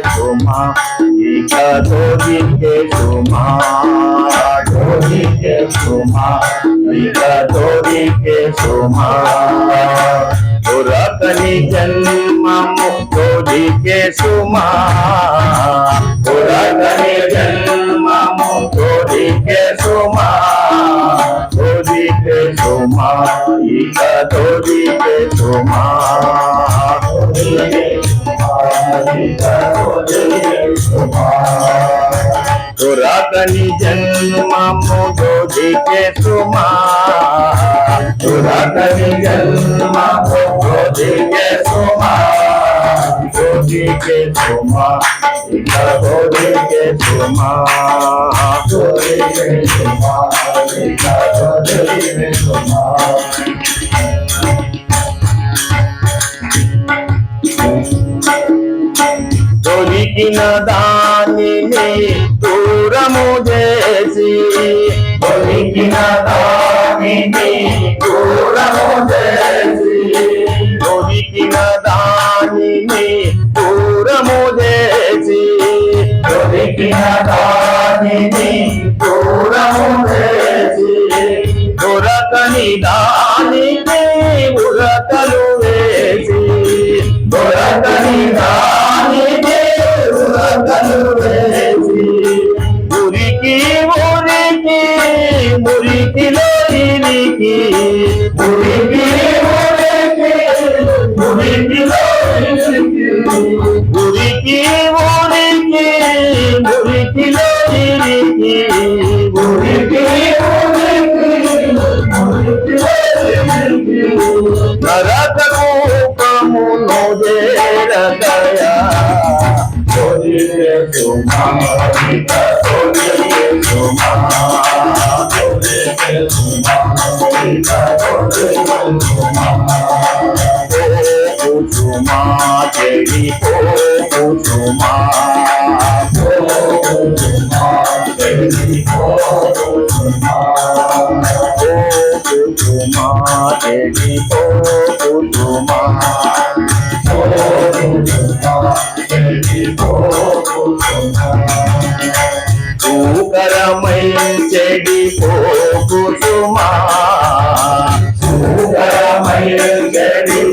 তোমার ইচ্ছা ধরিতে তোমার ধরিতে তোমার ইচ্ছা ধরিতে তোমার पुरातनी जन्म मुक्तोरी के सुमा। पुरातनी जन्म मुक्तोरी के सुमा। तोरी के सुमा इका तोरी के सुमा। पुरातनी जन्म मोदी के तुमार पुरातनी जन्म मोदी के तुमार मोदी के तुमार मोदी के तुमार मोदी के तुमार मोदी के तुमार దొరికిన దానిని దూరము చేసి దొరికిన దానిని దూరము చేసి దొరికిన దానిని దూరము చేసి దొరికిన దానిని దూరము చేసి దొరకని దానికి মুড়িকে মুড়িকে মুড়িকে লড়িকে মুড়িকে নরকো কমুনোদে রদয়া তোমা তোমা তোমা তোমা తొలిగే సుమా తొలిగే సుమా కుసుమా దేవి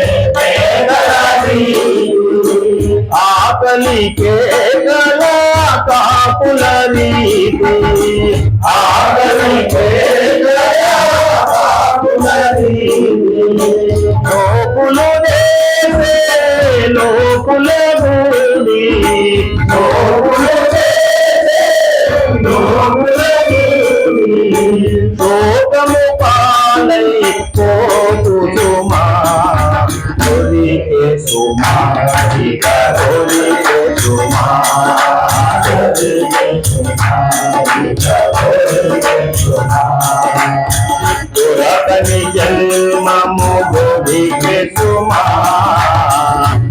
ఆకలికే గల కాపుల రీతి ఆకలికే గల కాపుల పురతని జన్మము గోధికే సుమా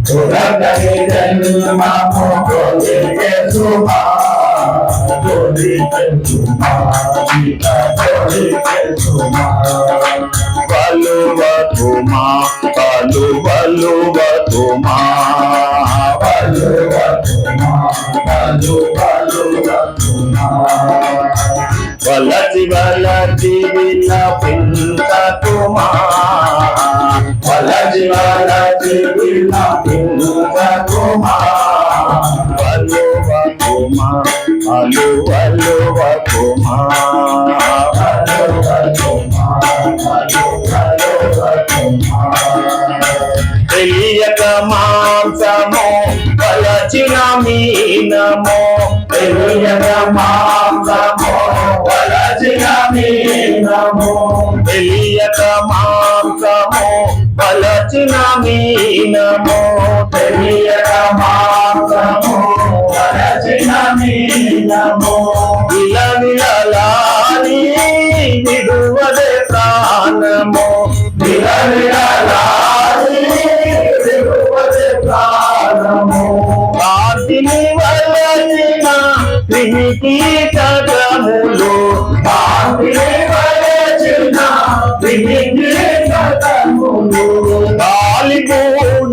పురతని జన్మము గోధికే సుమా గోధికే సుమా బలు వలసి వలసి విల పింత తుమా వలసి వలసి విల పింత తుమా వలువ తుమా అలు వలువ తుమా వలువ తుమా అలు వలువ తుమా తెలియక మాంసము వలచిన మీనము. తెలియక మాంసము వలచిన మీనము తెలియక మాంసము వలచిన మీనము తెలియక మాత్రము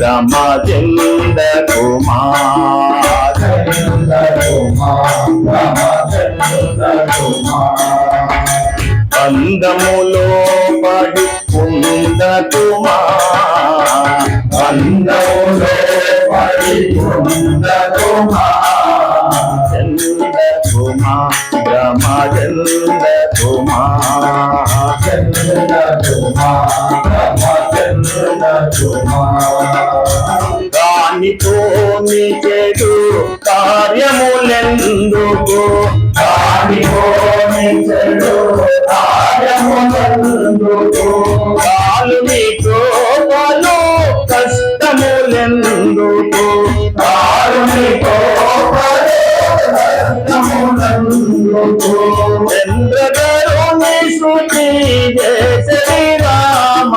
రమ చంద కుమా చంద కుమా అందములో పడి కుందకుమా అందములో పడి కుందకుమా చంద చంద కుమా చంద కుమా చంద కుమా దానితో చెడు కార్యములెందుకు? దానితో చెడు కార్యములెందుకు? కాలు నీతో పలు కష్టములెందుకు? కాలు నీతో కష్టములెందుకు? చంద్రగరుని శృతి జయ శ్రీరామ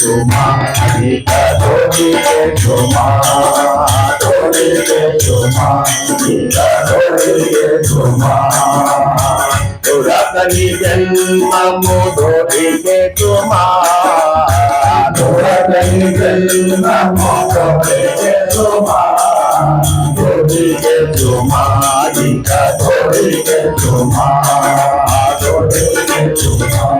তোমার গীতা ধরিতে তোমার ধরিতে তোমার গীতা ধরিতে তোমার ধরাতনি জন্ম ধরিতে তোমার ধরাতনি জন্ম ধরিতে তোমার ধরিতে তোমার গীতা ধরিতে তোমার ধরিতে তোমার